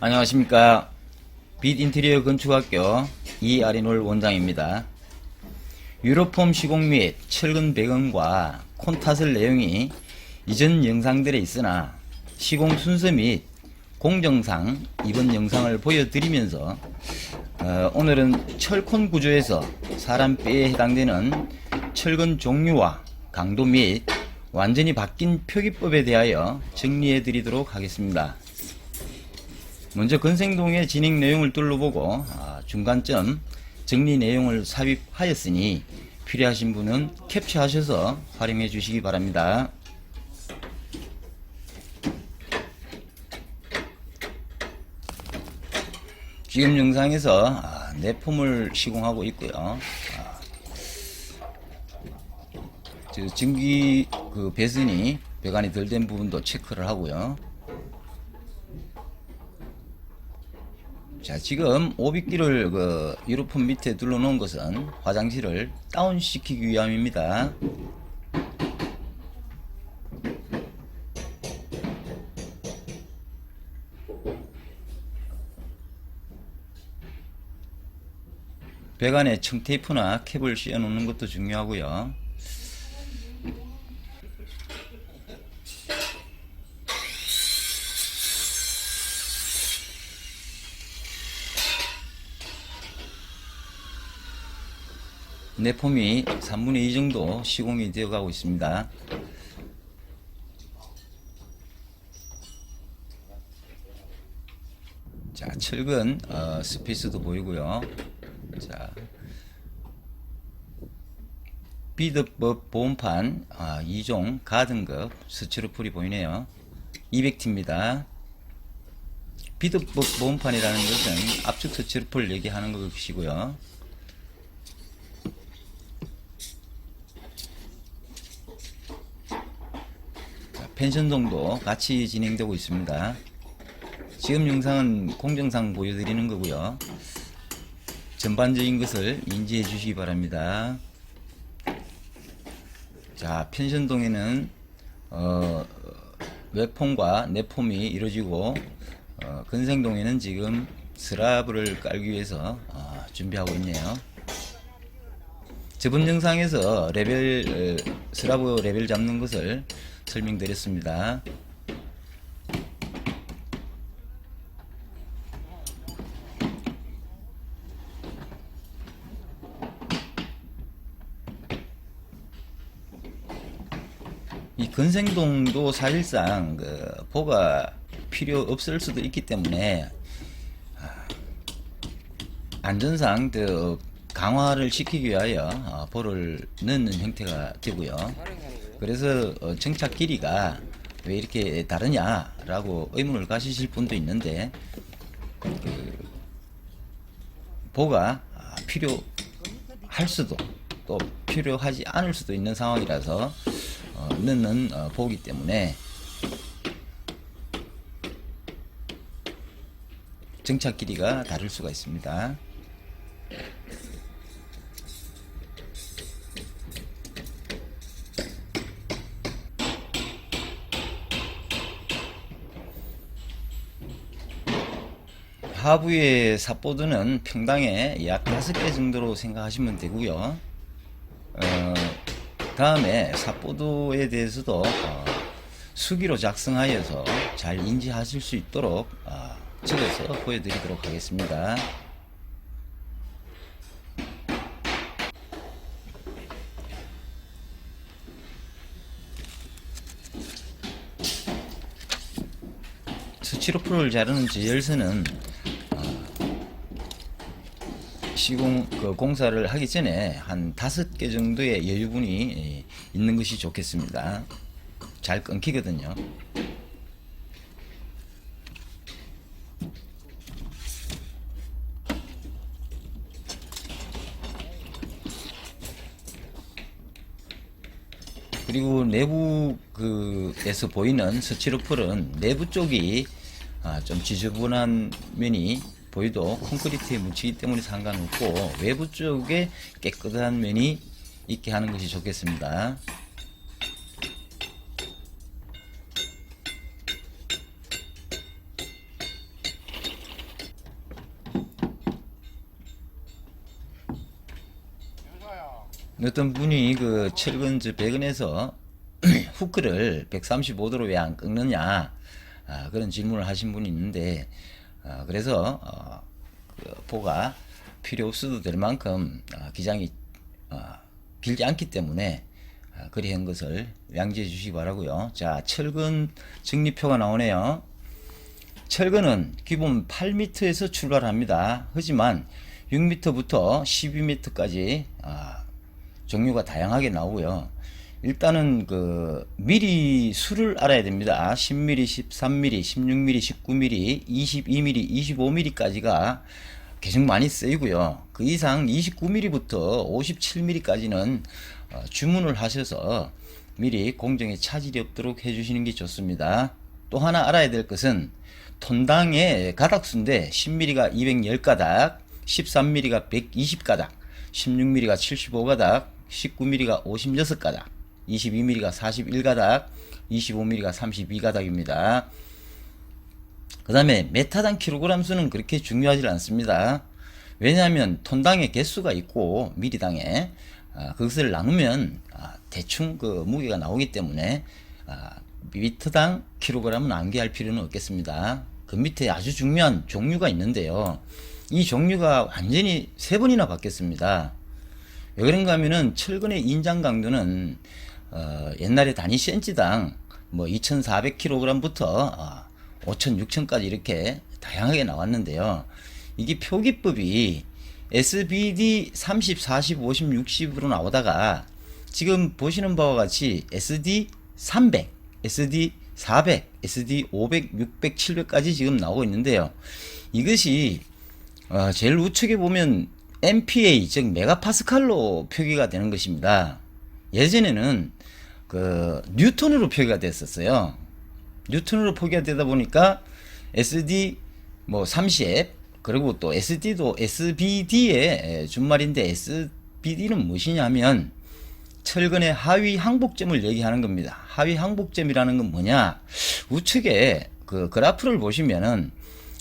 안녕하십니까. 빛 인테리어 건축학교 이아리놀 원장입니다. 유로폼 시공 및 철근 배경과 콘타슬 내용이 이전 영상들에 있으나 시공 순서 및 공정상 이번 영상을 보여드리면서 어, 오늘은 철콘 구조에서 사람 뼈에 해당되는 철근 종류와 강도 및 완전히 바뀐 표기법에 대하여 정리해 드리도록 하겠습니다. 먼저 건생동의 진행 내용을 둘러보고 아, 중간점 정리 내용을 삽입하였으니 필요하신 분은 캡처하셔서 활용해 주시기 바랍니다. 지금 영상에서 아, 내품을 시공하고 있고요. 아, 저 증기 그 배선이 배관이 덜 된 부분도 체크를 하고요. 자, 지금 오빗기를 그 유로폼 밑에 둘러놓은 것은 화장실을 다운시키기 위함입니다. 배관에 청테이프나 캡을 씌워 놓는 것도 중요하고요. 내 폼이 3분의 2 정도 시공이 되어 가고 있습니다. 자, 철근 어, 스페이스도 보이고요. 자, 비드법 보험판 아, 2종 가등급 스치로풀이 보이네요. 200T입니다. 비드법 보험판이라는 것은 압축 스치로풀 얘기하는 것이고요. 펜션동도 같이 진행되고 있습니다. 지금 영상은 공정상 보여드리는 거고요. 전반적인 것을 인지해 주시기 바랍니다. 자, 펜션동에는 어, 외폼과 내폼이 이루어지고 어, 근생동에는 지금 스라브를 깔기 위해서 어, 준비하고 있네요. 저번 영상에서 레벨 어, 스라브 레벨 잡는 것을 설명드렸습니다. 이 건생동도 사실상 그 보가 필요 없을 수도 있기 때문에 아, 안전상 그 강화를 시키기 위하여 어, 볼을 넣는 형태가 되고요. 그래서 어, 정착 길이가 왜 이렇게 다르냐라고 의문을 가지실 분도 있는데 그 보가 아, 필요할 수도 또 필요하지 않을 수도 있는 상황이라서 어, 넣는 어, 보기 때문에 정착 길이가 다를 수가 있습니다. 하부의 삽보드는 평당에 약 5개 정도로 생각하시면 되고요. 어, 다음에 삽보드에 대해서도 어, 수기로 작성하여서 잘 인지하실 수 있도록 어, 적어서 보여드리도록 하겠습니다. 스티로폴을 자르는 제열선은 시공 그 공사를 하기 전에 한 다섯 개 정도의 여유분이 예, 있는 것이 좋겠습니다. 잘 끊기거든요. 그리고 내부 그에서 보이는 스티로폴은 내부 쪽이 아, 좀 지저분한 면이 보이도 콘크리트에 묻히기 때문에 상관없고 외부 쪽에 깨끗한 면이 있게 하는 것이 좋겠습니다. 어떤 분이 그 철근 저 배근에서 후크를 135도로 왜 안 꺾느냐 아, 그런 질문을 하신 분이 있는데 아, 그래서 어, 그 포가 필요 없어도 될 만큼 아, 기장이 아, 길지 않기 때문에 아, 그리 한 것을 양지해 주시기 바라고요. 자 철근 정리표가 나오네요. 철근은 기본 8m에서 출발합니다. 하지만 6m부터 12m까지 아, 종류가 다양하게 나오고요. 일단은 그 미리 수를 알아야 됩니다. 10mm, 13mm, 16mm, 19mm, 22mm, 25mm까지가 계속 많이 쓰이고요. 그 이상 29mm부터 57mm까지는 어, 주문을 하셔서 미리 공정에 차질이 없도록 해주시는 게 좋습니다. 또 하나 알아야 될 것은 톤당의 가닥수인데 10mm가 210가닥, 13mm가 120가닥, 16mm가 75가닥, 19mm가 56가닥, 22mm가 41가닥, 25mm가 32가닥입니다. 그 다음에 메타당 킬로그램 수는 그렇게 중요하지 않습니다. 왜냐하면 톤당의 개수가 있고 미리당에 아, 그것을 나누면 아, 대충 그 무게가 나오기 때문에 아, 미터당 킬로그램은 암기할 필요는 없겠습니다. 그 밑에 아주 중요한 종류가 있는데요. 이 종류가 완전히 세 번이나 바뀌었습니다. 왜 그런가 하면은 철근의 인장 강도는 어, 옛날에 단위 센치당 뭐 2,400kg부터 어, 5,000, 6,000까지 이렇게 다양하게 나왔는데요. 이게 표기법이 SBD 30, 40, 50, 60으로 나오다가 지금 보시는 바와 같이 SD 300, SD 400, SD 500, 600, 700까지 지금 나오고 있는데요. 이것이 어, 제일 우측에 보면 MPa 즉 메가파스칼로 표기가 되는 것입니다. 예전에는 그 뉴턴으로 표기가 됐었어요. 뉴턴으로 표기가 되다 보니까 SD 뭐 30, 그리고 또 SD도 SBD의 준말인데 SBD는 무엇이냐면 철근의 하위 항복점을 얘기하는 겁니다. 하위 항복점이라는 건 뭐냐? 우측에 그 그래프를 보시면은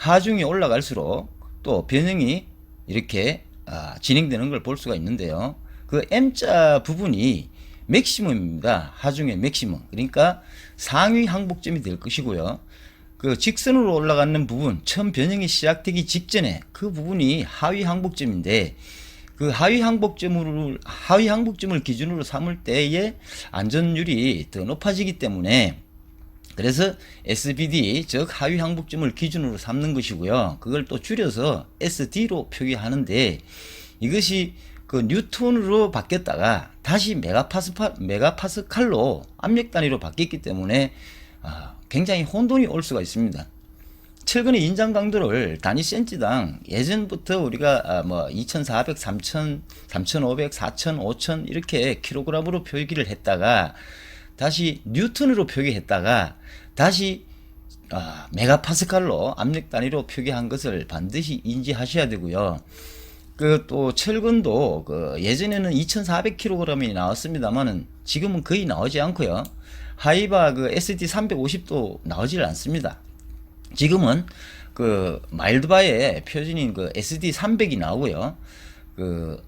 하중이 올라갈수록 또 변형이 이렇게 아, 진행되는 걸 볼 수가 있는데요. 그 M자 부분이 맥시멈입니다. 하중의 맥시멈. 그러니까 상위 항복점이 될 것이고요. 그 직선으로 올라가는 부분, 처음 변형이 시작되기 직전에 그 부분이 하위 항복점인데 그 하위 항복점을 하위 항복점을 기준으로 삼을 때의 안전율이 더 높아지기 때문에 그래서 SBD 즉 하위 항복점을 기준으로 삼는 것이고요. 그걸 또 줄여서 SD로 표기하는데 이것이 그 뉴턴으로 바뀌었다가 다시 메가파스칼 메가파스칼로 압력 단위로 바뀌었기 때문에 아, 굉장히 혼돈이 올 수가 있습니다. 철근의 인장 강도를 단위 센치당 예전부터 우리가 아, 뭐 2,400, 3,000, 3,500, 4,000, 5,000 이렇게 킬로그램으로 표기를 했다가 다시 뉴턴으로 표기했다가 다시 아, 메가파스칼로 압력 단위로 표기한 것을 반드시 인지하셔야 되고요. 그 또 철근도 그 예전에는 2,400kg이 나왔습니다만은 지금은 거의 나오지 않고요. 하이바 그 SD 350도 나오질 않습니다. 지금은 그 마일드바의 표준인 그 SD 300이 나오고요. 그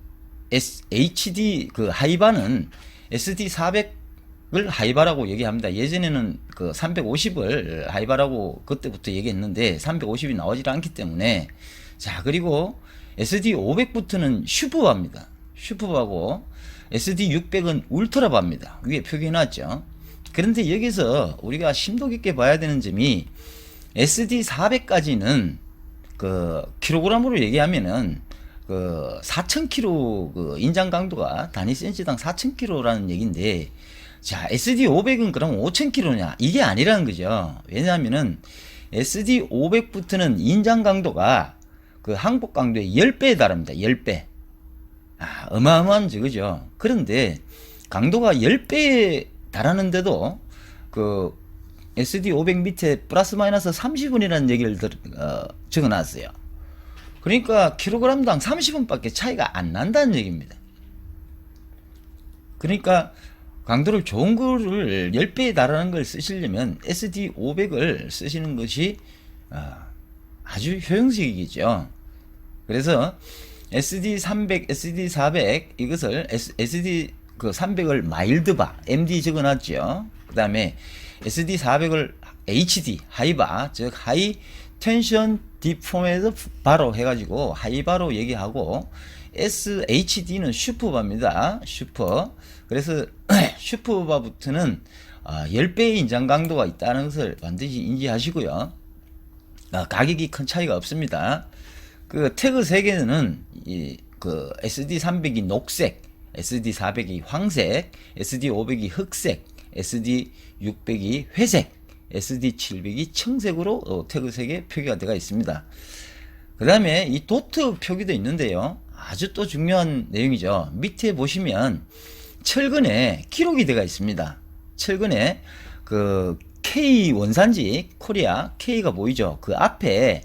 S, HD 그 하이바는 SD 400을 하이바라고 얘기합니다. 예전에는 그 350을 하이바라고 그때부터 얘기했는데 350이 나오질 않기 때문에 자 그리고 SD 500부터는 슈퍼바입니다. 슈퍼바고 SD 600은 울트라바입니다. 위에 표기해놨죠. 그런데 여기서 우리가 심도 깊게 봐야 되는 점이 SD 400까지는 그 킬로그램으로 얘기하면은 그 4,000kg 그 인장 강도가 단위 센치당 4,000kg라는 얘기인데 자 SD 500은 그럼 5,000kg냐 이게 아니라는 거죠. 왜냐하면은 SD 500부터는 인장 강도가 그 항복 강도의 10배에 달합니다. 10배. 아, 어마어마한 저거죠. 그런데 강도가 10배에 달하는데도 그 SD 500 밑에 플러스 마이너스 30원이라는 얘기를 들, 어, 적어 놨어요. 그러니까 킬로그램당 30원밖에 차이가 안 난다는 얘기입니다. 그러니까 강도를 좋은 거를 10배에 달하는 걸 쓰시려면 SD 500을 쓰시는 것이 어, 아주 효용적이겠죠. 그래서 SD 300, SD 400 이것을 SD 그 300을 마일드바 MD 적어놨죠. 그 다음에 SD 400을 HD 하이바 즉 하이 텐션 딥폼에서 바로 해가지고 하이바로 얘기하고 SHD는 슈퍼바입니다. 슈퍼. 그래서 슈퍼바부터는 아, 10배의 인장 강도가 있다는 것을 반드시 인지하시고요. 아, 가격이 큰 차이가 없습니다. 그 태그 세 개는 이 그 SD 300이 녹색, SD 400이 황색, SD 500이 흑색, SD 600이 회색, SD 700이 청색으로 어, 태그 세 개 표기가 되어 있습니다. 그 다음에 이 도트 표기도 있는데요. 아주 또 중요한 내용이죠. 밑에 보시면 철근에 기록이 되어 있습니다. 철근에 그 K 원산지 코리아 K가 보이죠. 그 앞에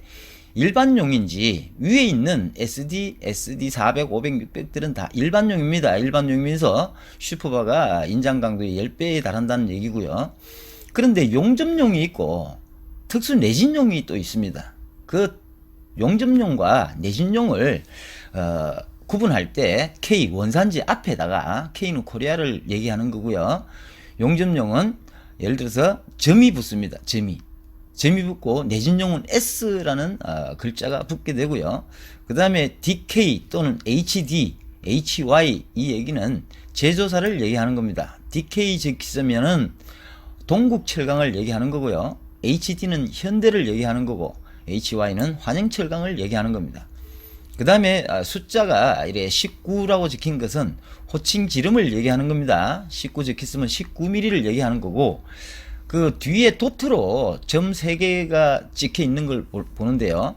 일반용인지 위에 있는 SD, SD 400, 500, 600들은 다 일반용입니다. 일반용이면서 슈퍼바가 인장 강도의 10배에 달한다는 얘기고요. 그런데 용접용이 있고 특수 내진용이 또 있습니다. 그 용접용과 내진용을 어, 구분할 때 K 원산지 앞에다가 K는 코리아를 얘기하는 거고요. 용접용은 예를 들어서 점이 붙습니다. 점이. 점이 붙고 내진용은 S라는 어, 글자가 붙게 되고요. 그 다음에 DK 또는 HD, HY 이 얘기는 제조사를 얘기하는 겁니다. DK 적있으면은 동국 철강을 얘기하는 거고요. HD는 현대를 얘기하는 거고 HY는 환영철강을 얘기하는 겁니다. 그 다음에 숫자가 이래 19라고 적힌 것은 호칭 지름을 얘기하는 겁니다. 19 적혔으면 19mm를 얘기하는 거고 그 뒤에 도트로 점 3개가 찍혀 있는 걸 보- 보는데요.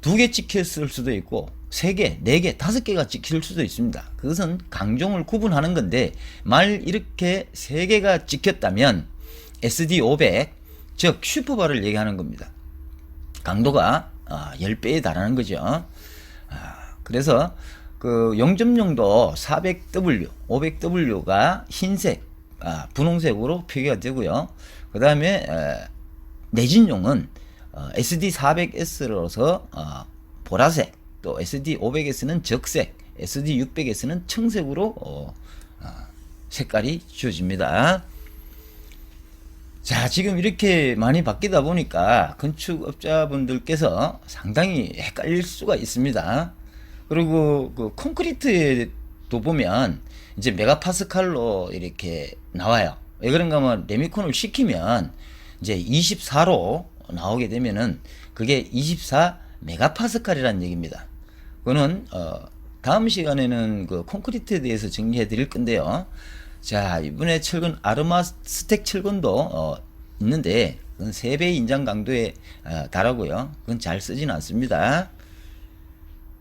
두 개 찍혔을 수도 있고 세 개, 네 개, 다섯 개가 찍힐 수도 있습니다. 그것은 강종을 구분하는 건데 말 이렇게 세 개가 찍혔다면 SD 500, 즉 슈퍼바를 얘기하는 겁니다. 강도가 아, 10배에 달하는 거죠. 아, 그래서 그 용접용도 400W, 500W가 흰색, 아, 분홍색으로 표기가 되고요. 그 다음에 내진용은 어, SD400S로서 어, 보라색, 또 SD500S는 적색, SD600S는 청색으로 어, 아, 색깔이 주어집니다. 자, 지금 이렇게 많이 바뀌다 보니까 건축업자분들께서 상당히 헷갈릴 수가 있습니다. 그리고 그 콘크리트에도 보면 이제 메가파스칼로 이렇게 나와요. 왜 그런가 하면 레미콘을 시키면 이제 24로 나오게 되면은 그게 24 메가파스칼이라는 얘기입니다. 그거는 어 다음 시간에는 그 콘크리트에 대해서 정리해 드릴 건데요. 자, 이번에 철근 아르마 스택 철근도 어, 있는데 그건 3배 인장 강도에 어, 달하고요. 그건 잘 쓰지는 않습니다.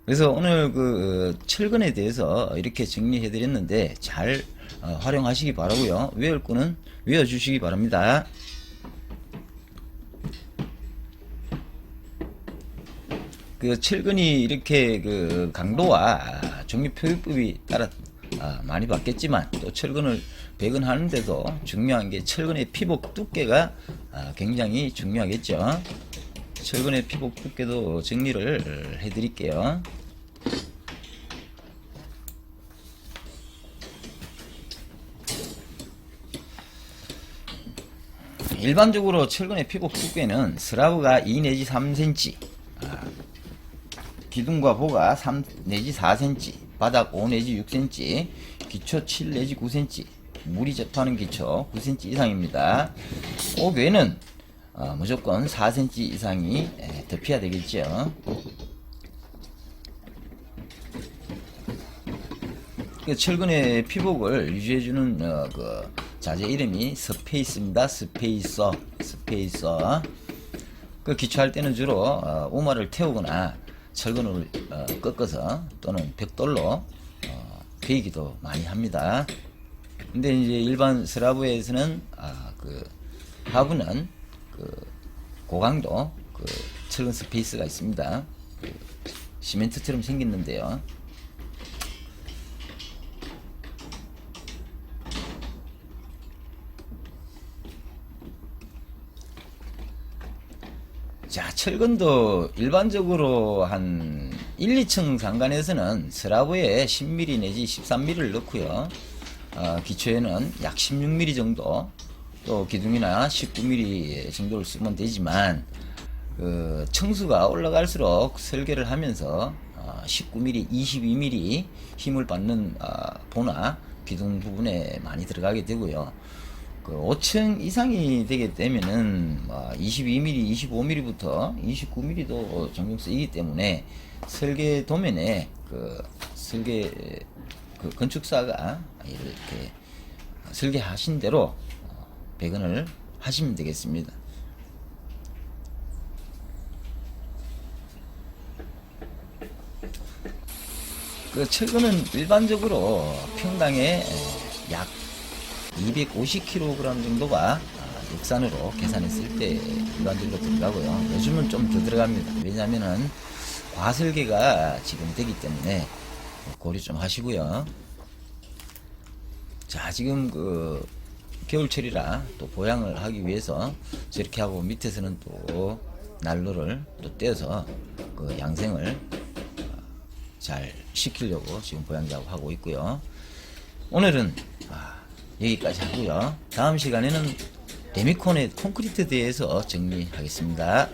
그래서 오늘 그 어, 철근에 대해서 이렇게 정리해 드렸는데 잘 어, 활용하시기 바라고요. 외울 거는 외워 주시기 바랍니다. 그 철근이 이렇게 그 강도와 종류 표기법이 따라 아, 많이 바뀌었지만 또 철근을 배근하는데도 중요한 게 철근의 피복 두께가 아, 굉장히 중요하겠죠. 철근의 피복 두께도 정리를 해드릴게요. 일반적으로 철근의 피복 두께는 슬라브가 2 내지 3cm, 기둥과 보가 3 내지 4cm, 바닥 5 내지 6cm, 기초 7 내지 9cm, 물이 접하는 기초 9cm 이상입니다. 꼭 외는 어, 무조건 4cm 이상이 에, 덮여야 되겠죠. 그 철근의 피복을 유지해주는 어, 그 자재 이름이 스페이스입니다. 스페이서, 스페이서. 그 기초할 때는 주로 어, 우마를 태우거나 철근을 어, 꺾어서 또는 벽돌로 어, 베이기도 많이 합니다. 근데 이제 일반 슬라브에서는 아, 그 하부는 그 고강도 그 철근 스페이스가 있습니다. 그 시멘트처럼 생겼는데요. 자, 철근도 일반적으로 한 1, 2층 상간에서는 스라브에 10mm 내지 13mm를 넣고요. 어, 기초에는 약 16mm 정도, 또 기둥이나 19mm 정도를 쓰면 되지만, 그 청수가 올라갈수록 설계를 하면서 어, 19mm, 22mm 힘을 받는 어, 보나 기둥 부분에 많이 들어가게 되고요. 그 5층 이상이 되게 되면은 어, 22mm, 25mm부터 29mm도 종종 쓰이기 때문에 설계 도면에 그 설계 그 건축사가 이렇게 설계하신 대로 어, 배건을 하시면 되겠습니다. 그 철근은 일반적으로 평당에 약 250kg 정도가 아, 육산으로 계산했을 때 일반적으로 들어가고요. 요즘은 좀 더 들어갑니다. 왜냐하면은 과설계가 지금 되기 때문에 고려 좀 하시고요. 자, 지금 그 겨울철이라 또 보양을 하기 위해서 저렇게 하고 밑에서는 또 난로를 또 떼서 그 양생을 잘 시키려고 지금 보양 작업하고 있고요. 오늘은 아, 여기까지 하고요. 다음 시간에는 데미콘의 콘크리트에 대해서 정리하겠습니다.